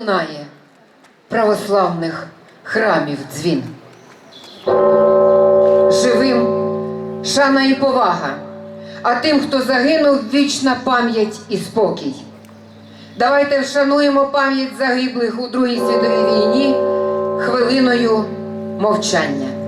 лунає православних храмів дзвін. Живим шана і повага, а тим, хто загинув, вічна пам'ять і спокій. Давайте вшануємо пам'ять загиблих у Другій світовій війні хвилиною мовчання.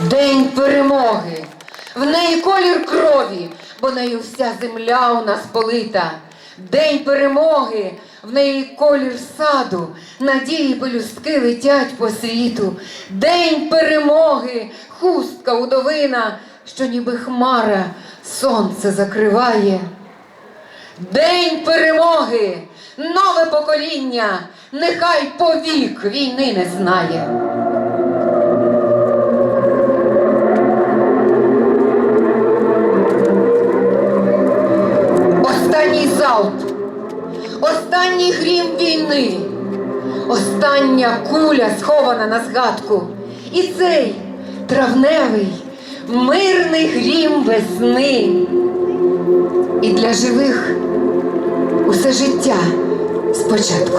День перемоги, в неї колір крові, бо нею вся земля у нас полита. День перемоги, в неї колір саду, надії пелюстки летять по світу. День перемоги, хустка удовина, що ніби хмара сонце закриває. День перемоги, нове покоління, нехай повік війни не знає. Остання куля схована на згадку. І цей травневий, мирний грім весни. І для живих усе життя спочатку.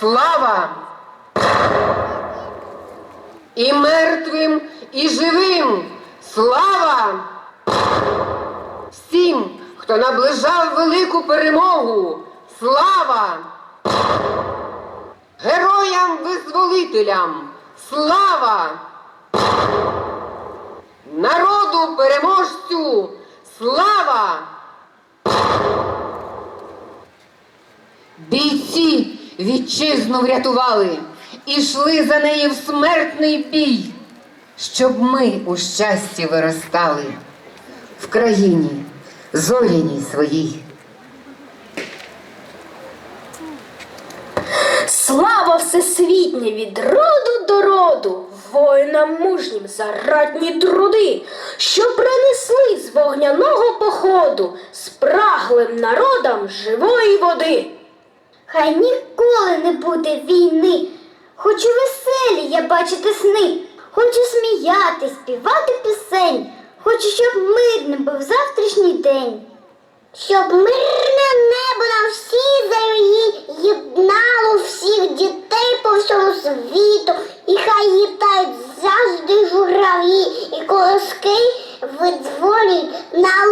Слава. І мертвим, і живим слава. Всім, хто наближав велику перемогу, слава. Героям-визволителям, слава. Народу переможцю, слава. Бійці вітчизну врятували і йшли за неї в смертний бій, щоб ми у щасті виростали в країні зоряній своїй. Слава всесвітня від роду до роду, воїнам мужнім за ратні труди, що принесли з вогняного походу спраглим народам живої води. Хай ніколи не буде війни. Хочу веселі я бачити сни, хочу сміяти, співати пісень, хочу, щоб мирним був завтрашній день. Щоб мирне небо на всій землі єднало всіх дітей по всьому світу, і хай літають завжди журавлі, і колоски видзволюють на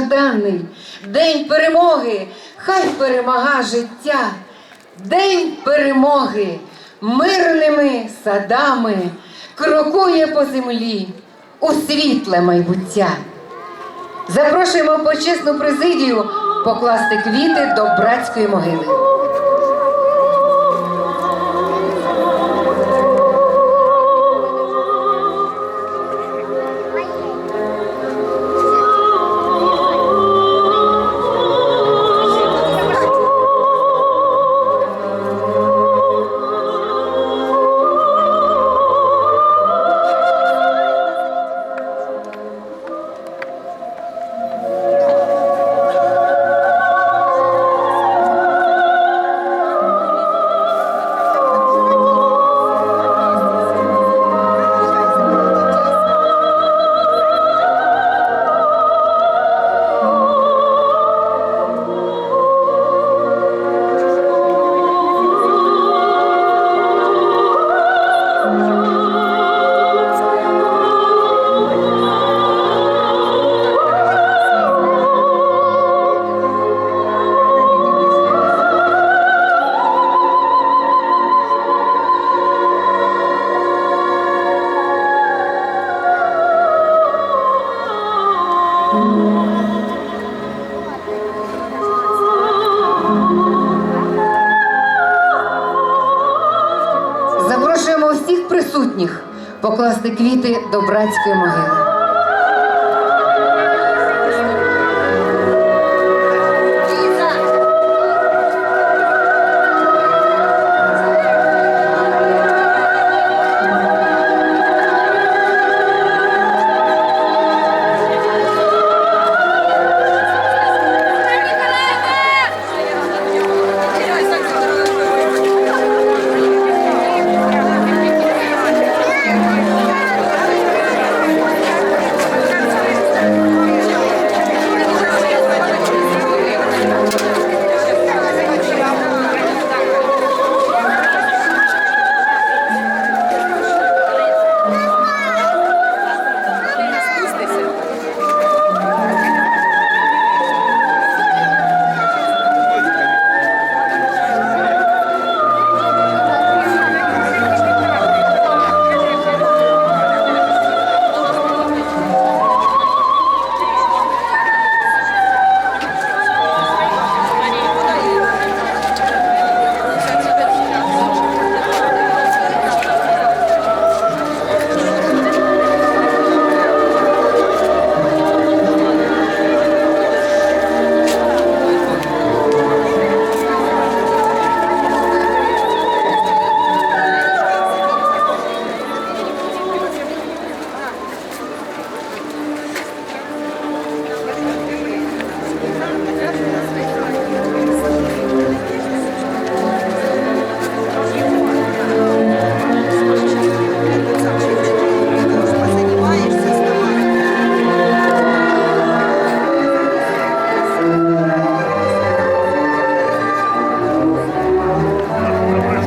такий жаданий день перемоги, хай перемага життя, день перемоги. Мирними садами. Крокує по землі у світле майбуття. Запрошуємо почесну президію покласти квіти до братської могили. Присутніх покласти квіти до братської могили.